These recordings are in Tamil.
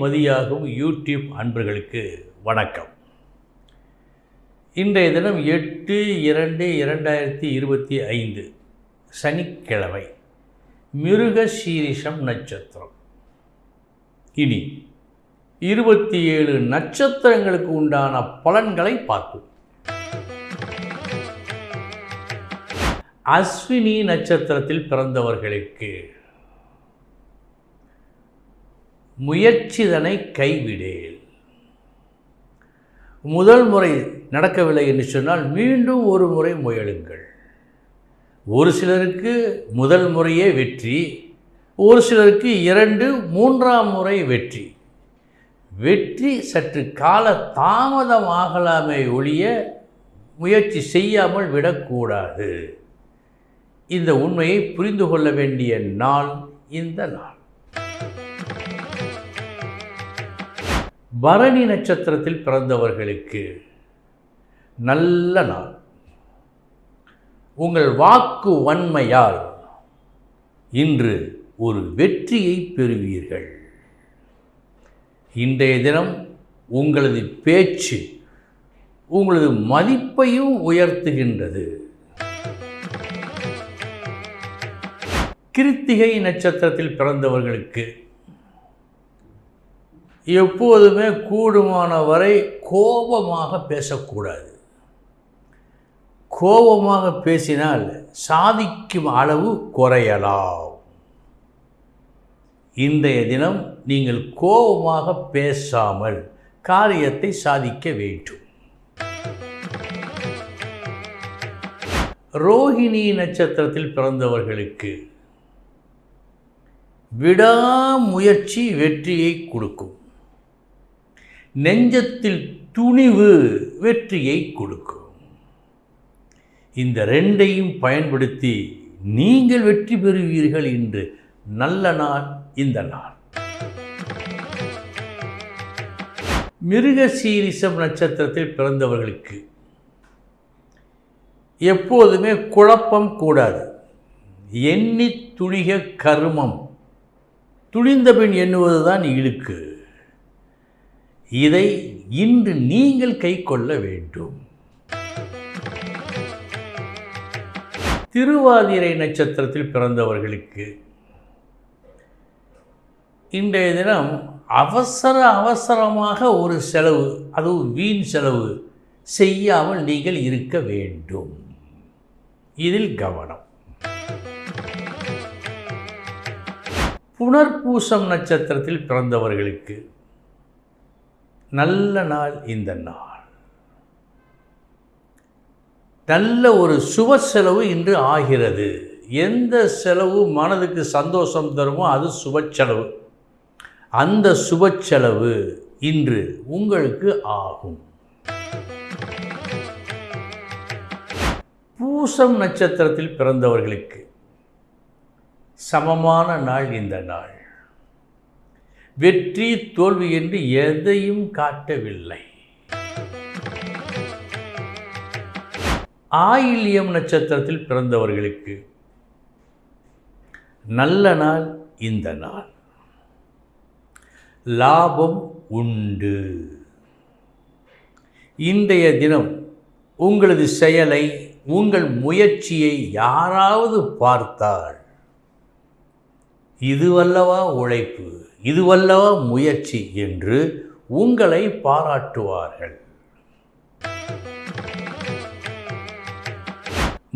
மதியாகும் யூடியூப் அன்பர்களுக்கு வணக்கம். இன்றைய தினம் எட்டு இரண்டு இரண்டாயிரத்தி இருபத்தி ஐந்து சனிக்கிழமை மிருக சீரிஷம் நட்சத்திரம். இனி இருபத்தி ஏழு நட்சத்திரங்களுக்கு உண்டான பலன்களை பார்ப்போம். அஸ்வினி நட்சத்திரத்தில் பிறந்தவர்களுக்கு முயற்சிதனை கைவிடேல். முதல் முறை நடக்கவில்லை என்று சொன்னால் மீண்டும் ஒரு முறை முயலுங்கள். ஒரு சிலருக்கு முதல் முறையே வெற்றி ஒரு சிலருக்கு இரண்டு மூன்றாம் முறை வெற்றி. வெற்றி சற்று கால தாமதமாகலாமே ஒழிய முயற்சி செய்யாமல் விடக்கூடாது. இந்த உண்மையை புரிந்து கொள்ள வேண்டிய நாள் இந்த நாள். பரணி நட்சத்திரத்தில் பிறந்தவர்களுக்கு நல்ல நாள். உங்கள் வாக்கு வன்மையால் இன்று ஒரு வெற்றியை பெறுவீர்கள். இன்றைய தினம் உங்களது பேச்சு உங்களது மதிப்பையும் உயர்த்துகின்றது. கிருத்திகை நட்சத்திரத்தில் பிறந்தவர்களுக்கு எப்போதுமே கூடுமான வரை கோபமாக பேசக்கூடாது. கோபமாக பேசினால் சாதிக்கும் அளவு குறையலாம். இன்றைய தினம் நீங்கள் கோபமாக பேசாமல் காரியத்தை சாதிக்க வேண்டும். ரோஹிணி நட்சத்திரத்தில் பிறந்தவர்களுக்கு விடாமுயற்சி வெற்றியை கொடுக்கும். நெஞ்சத்தில் துணிவு வெற்றியை கொடுக்கும். இந்த ரெண்டையும் பயன்படுத்தி நீங்கள் வெற்றி பெறுவீர்கள் என்று நல்ல நாள் இந்த நாள். மிருக சீரிசம் நட்சத்திரத்தில் பிறந்தவர்களுக்கு எப்போதுமே குழப்பம் கூடாது. எண்ணி துணிக கர்மம். துணிந்தபின் எண்ணுவதுதான் இழுக்கு. இதை இன்று நீங்கள் கை கொள்ள வேண்டும். திருவாதிரை நட்சத்திரத்தில் பிறந்தவர்களுக்கு இன்றைய தினம் அவசர அவசரமாக ஒரு செலவு அதுவும் வீண் செலவு செய்யாமல் நீங்கள் இருக்க வேண்டும். இதில் கவனம். புனர்பூசம் நட்சத்திரத்தில் பிறந்தவர்களுக்கு நல்ல நாள் இந்த நாள். நல்ல ஒரு சுப செலவு இன்று ஆகிறது. எந்த செலவு மனதுக்கு சந்தோஷம் தருமோ அது சுப செலவு. அந்த சுப செலவு இன்று உங்களுக்கு ஆகும். பூசம் நட்சத்திரத்தில் பிறந்தவர்களுக்கு சமமான நாள் இந்த நாள். வெற்றி தோல்வி என்று எதையும் காட்டவில்லை. ஆயில்யம் நட்சத்திரத்தில் பிறந்தவர்களுக்கு நல்ல நாள் இந்த நாள். லாபம் உண்டு. இன்றைய தினம் உங்களது செயலை உங்கள் முயற்சியை யாராவது பார்த்தால் இதுவல்லவா உழைப்பு. இதுவல்லவா முயற்சி என்று உங்களை பாராட்டுவார்கள்.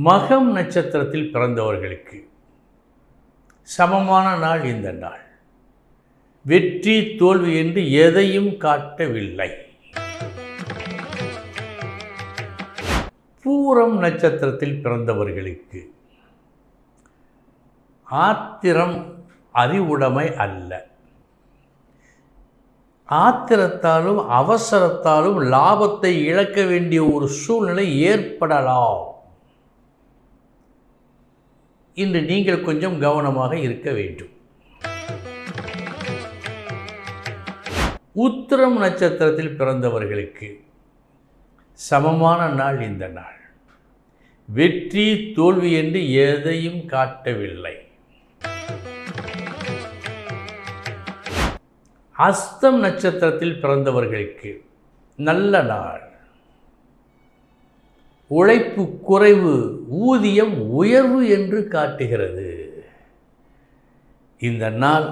மகம் நட்சத்திரத்தில் பிறந்தவர்களுக்கு சமமான நாள் இந்த நாள். வெற்றி தோல்வி என்று எதையும் காட்டவில்லை. பூரம் நட்சத்திரத்தில் பிறந்தவர்களுக்கு ஆத்திரம் அறிவுடைமை அல்ல. ஆத்திரத்தாலும் அவசரத்தாலும் லாபத்தை இழக்க வேண்டிய ஒரு சூழ்நிலை ஏற்படலாம். இன்று நீங்கள் கொஞ்சம் கவனமாக இருக்க வேண்டும். உத்திரம் நட்சத்திரத்தில் பிறந்தவர்களுக்கு சமமான நாள் இந்த நாள். வெற்றி தோல்வி என்று எதையும் காட்டவில்லை. அஸ்தம் நட்சத்திரத்தில் பிறந்தவர்களுக்கு நல்ல நாள். உழைப்பு குறைவு ஊதியம் உயர்வு என்று காட்டுகிறது. இந்த நாள்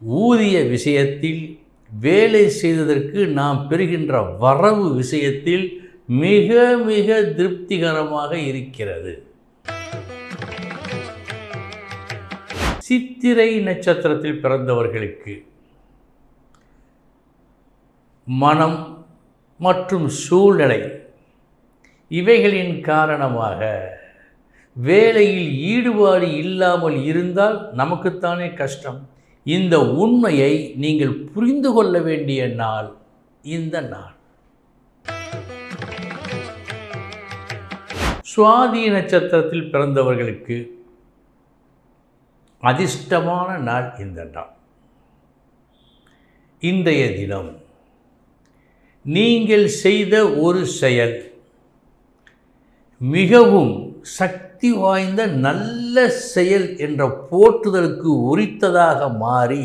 ஊதிய விஷயத்தில் வேலை செய்ததற்கு நாம் பெறுகின்ற வரவு விஷயத்தில் மிக மிக திருப்திகரமாக இருக்கிறது. சித்திரை நட்சத்திரத்தில் பிறந்தவர்களுக்கு மனம் மற்றும் சூழ்நிலை இவைகளின் காரணமாக வேலையில் ஈடுபாடு இல்லாமல் இருந்தால் நமக்குத்தானே கஷ்டம். இந்த உண்மையை நீங்கள் புரிந்து கொள்ள வேண்டிய நாள் இந்த நாள். சுவாதி நட்சத்திரத்தில் பிறந்தவர்களுக்கு அதிர்ஷ்டமான நாள் இந்த நாள். இன்றைய தினம் நீங்கள் செய்த ஒரு செயல். மிகவும் சக்தி வாய்ந்த நல்ல செயல் என்ற போற்றுதலுக்கு உரித்ததாக மாறி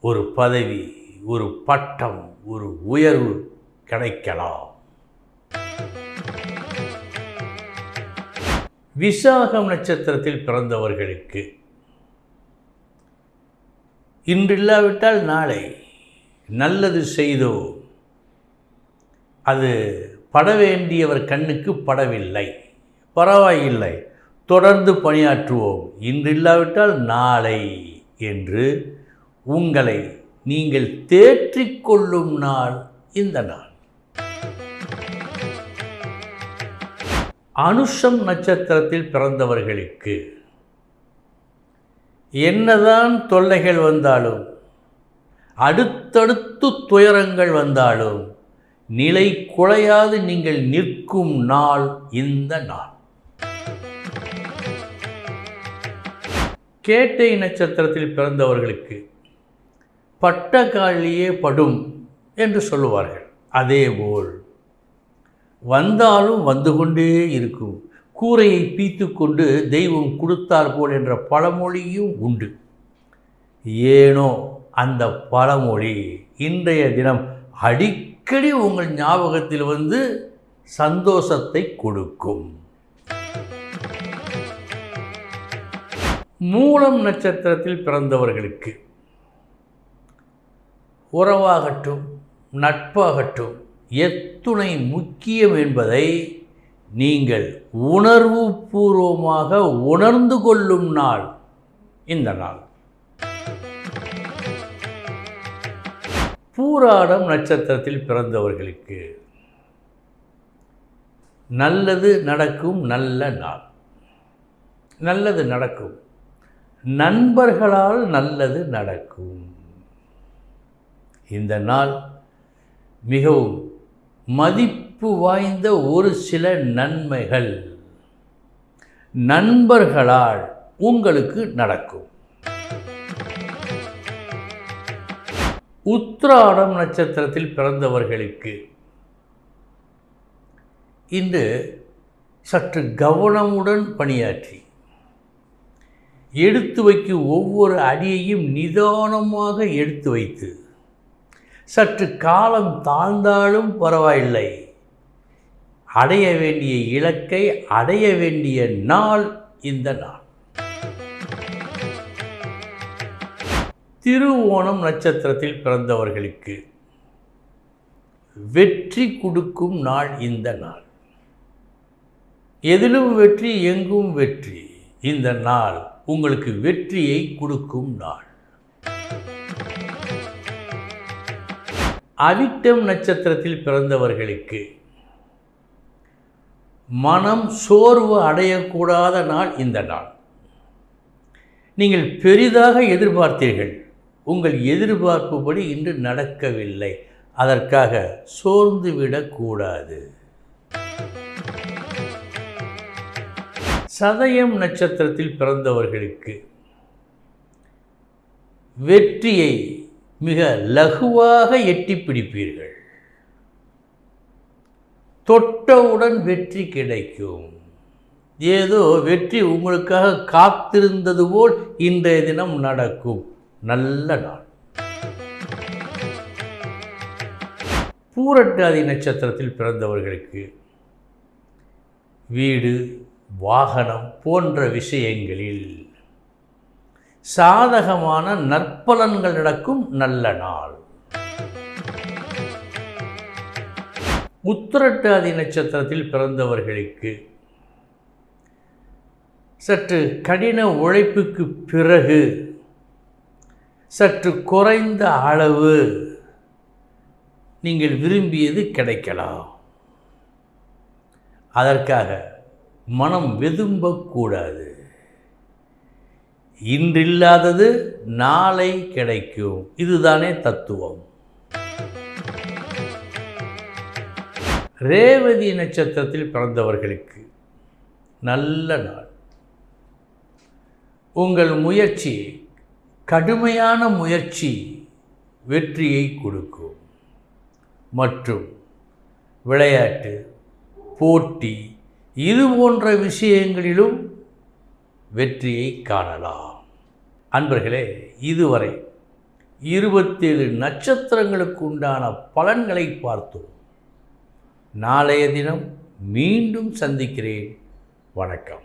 ஒரு பதவி ஒரு பட்டம் ஒரு உயர்வு கிடைக்கலாம். விசாகம் நட்சத்திரத்தில் பிறந்தவர்களுக்கு இன்றில்லாவிட்டால் நாளை நல்லது செய்தோ? அது பட வேண்டியவர் கண்ணுக்கு படவில்லை. பரவாயில்லை. தொடர்ந்து பணியாற்றுவோம். இன்று இல்லாவிட்டால் நாளை என்று உங்களை நீங்கள் தேற்றிக்கொள்ளும் நாள் இந்த நாள். அனுஷம் நட்சத்திரத்தில் பிறந்தவர்களுக்கு என்னதான் தொல்லைகள் வந்தாலும் அடுத்தடுத்து துயரங்கள் வந்தாலும் நிலை குலையாது நீங்கள் நிற்கும் நாள் இந்த நாள். கேட்டை நட்சத்திரத்தில் பிறந்தவர்களுக்கு பட்ட படும் என்று சொல்லுவார்கள். அதேபோல் வந்தாலும் வந்து கொண்டே இருக்கும். கூரையை பீத்து கொண்டு தெய்வம் கொடுத்தார் போல் என்ற பழமொழியும் உண்டு. ஏனோ அந்த பழமொழி. இன்றைய தினம் அடிக்கடி உங்கள் ஞாபகத்தில் வந்து சந்தோஷத்தை கொடுக்கும். மூலம் நட்சத்திரத்தில் பிறந்தவர்களுக்கு உறவாகட்டும் நட்பாகட்டும் எத்துணை முக்கியம் என்பதை நீங்கள் உணர்வு பூர்வமாக உணர்ந்து கொள்ளும் நாள். இந்த நாள். பூராடம் நட்சத்திரத்தில் பிறந்தவர்களுக்கு நல்லது நடக்கும் நல்ல நாள். நல்லது நடக்கும். நண்பர்களால் நல்லது நடக்கும். இந்த நாள் மிகவும் மதிப்பு வாய்ந்த ஒரு சில நன்மைகள். நண்பர்களால் உங்களுக்கு நடக்கும். உத்ராடம் நட்சத்திரத்தில் பிறந்தவர்களுக்கு இன்று சற்று கவனமுடன் பணியாற்றி எடுத்து வைக்கும் ஒவ்வொரு அடியையும் நிதானமாக எடுத்து வைத்து சற்று காலம் தாழ்ந்தாலும் பரவாயில்லை. அடைய வேண்டிய இலக்கை அடைய வேண்டிய நாள் இந்த நாள். திருவோணம் நட்சத்திரத்தில் பிறந்தவர்களுக்கு வெற்றி கொடுக்கும் நாள் இந்த நாள். எதிலும் வெற்றி எங்கும் வெற்றி இந்த நாள் உங்களுக்கு வெற்றியை கொடுக்கும் நாள். அவிட்டம் நட்சத்திரத்தில் பிறந்தவர்களுக்கு மனம் சோர்வு அடையக்கூடாத நாள் இந்த நாள். நீங்கள் பெரிதாக எதிர்பார்த்தீர்கள். உங்கள் எதிர்பார்ப்புபடி இன்று நடக்கவில்லை. அதற்காக சோர்ந்து விடக்கூடாது. சதயம் நட்சத்திரத்தில் பிறந்தவர்களுக்கு வெற்றியை மிக லகுவாக எட்டி பிடிப்பீர்கள். தொட்டவுடன் வெற்றி கிடைக்கும். ஏதோ வெற்றி உங்களுக்காக காத்திருந்தது போல் இன்றைய தினம் நடக்கும். நல்ல நாள். பூரட்டாதி நட்சத்திரத்தில் பிறந்தவர்களுக்கு வீடு வாகனம் போன்ற விஷயங்களில் சாதகமான நற்பலன்கள் நடக்கும் நல்ல நாள். உத்திரட்டாதி நட்சத்திரத்தில் பிறந்தவர்களுக்கு சற்று கடின உழைப்புக்கு பிறகு சற்று குறைந்த அளவு நீங்கள் விரும்பியது கிடைக்கலாம். அதற்காக மனம் வெதும்பக்கூடாது. இன்றில்லாதது நாளை கிடைக்கும். இதுதானே தத்துவம். ரேவதி நட்சத்திரத்தில் பிறந்தவர்களுக்கு நல்ல நாள். உங்கள் முயற்சி கடுமையான முயற்சி வெற்றியை கொடுக்கும். மற்றும் விளையாட்டு போட்டி இது போன்ற விஷயங்களிலும் வெற்றியை காணலாம். அன்பர்களே இதுவரை இருபத்தேழு நட்சத்திரங்களுக்கு உண்டான பலன்களை பார்த்தோம். நாளைய தினம் மீண்டும் சந்திக்கிறேன். வணக்கம்.